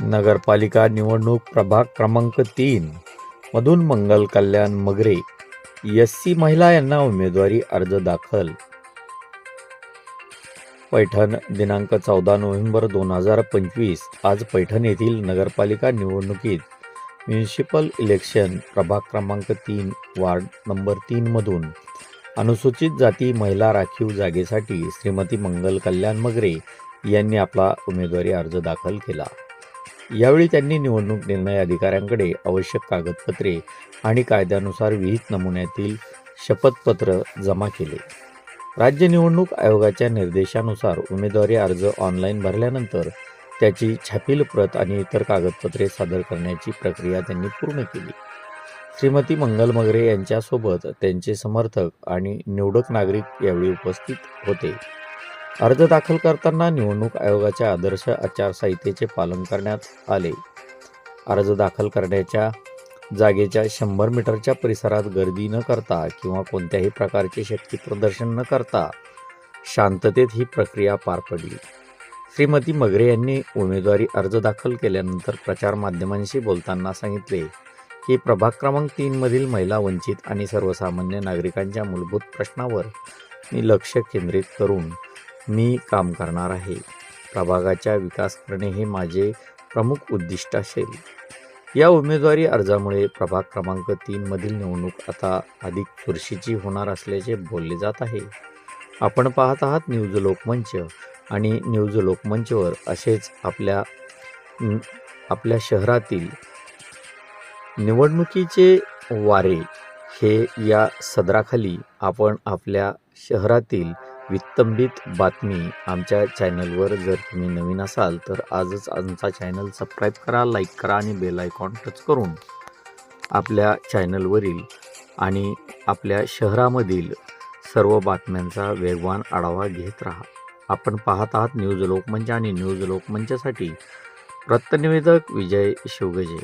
नगरपालिका निवडणूक प्रभाग क्रमांक तीन मधून मंगल कल्याण मगरे एस सी महिला यांना उमेदवारी अर्ज दाखल. पैठण दिनांक चौदा नोव्हेंबर दोन हजार पंचवीस आज पैठण येथील नगरपालिका निवडणुकीत म्युनिसिपल इलेक्शन प्रभाग क्रमांक तीन वार्ड नंबर तीनमधून अनुसूचित जाती महिला राखीव जागेसाठी श्रीमती मंगल कल्याण मगरे यांनी आपला उमेदवारी अर्ज दाखल केला. यावेळी त्यांनी निवडणूक निर्णय अधिकाऱ्यांकडे आवश्यक कागदपत्रे आणि कायद्यानुसार विहित नमुन्यातील शपथपत्र जमा केले. राज्य निवडणूक आयोगाच्या निर्देशानुसार उमेदवारी अर्ज ऑनलाईन भरल्यानंतर त्याची छापील प्रत आणि इतर कागदपत्रे सादर करण्याची प्रक्रिया त्यांनी पूर्ण केली. श्रीमती मंगल मगरे यांच्यासोबत त्यांचे समर्थक आणि निवडक नागरिक यावेळी उपस्थित होते. अर्ज दाखल करताना निवडणूक आयोगाच्या आदर्श आचारसंहितेचे पालन करण्यात आले. अर्ज दाखल करण्याच्या जागेच्या शंभर मीटरच्या परिसरात गर्दी न करता किंवा कोणत्याही प्रकारचे शक्ती प्रदर्शन न करता शांततेत ही प्रक्रिया पार पडली. श्रीमती मगरे यांनी उमेदवारी अर्ज दाखल केल्यानंतर प्रचार माध्यमांशी बोलताना सांगितले की प्रभाग क्रमांक तीनमधील महिला वंचित आणि सर्वसामान्य नागरिकांच्या मूलभूत प्रश्नावर मी लक्ष केंद्रित करून मी काम करणार आहे. प्रभागाचा विकास करणे हे माझे प्रमुख उद्दिष्ट असेल. या उमेदवारी अर्जामुळे प्रभाग क्रमांक तीनमधील निवडणूक आता अधिक चुरशीची होणार असल्याचे बोलले जात आहे. आपण पाहत आहात न्यूज लोकमंच आणि न्यूज लोकमंचवर असेच आपल्या आपल्या शहरातील निवडणुकीचे वारे हे या सदराखाली आपण आपल्या शहरातील वित्तंबित बातमी आमच्या चॅनलवर जर तुम्ही नवीन असाल तर आजच आमचा चॅनल सबस्क्राईब करा लाईक करा आणि बेल आयकॉन टच करून आपल्या चॅनलवरील आणि आपल्या शहरामधील सर्व बातम्यांचा वेगवान आढावा घेत राहा. आपण पाहत आहात न्यूज लोकमंच आणि न्यूज लोकमंचसाठी वृत्तनिवेदक विजय शिवगजे.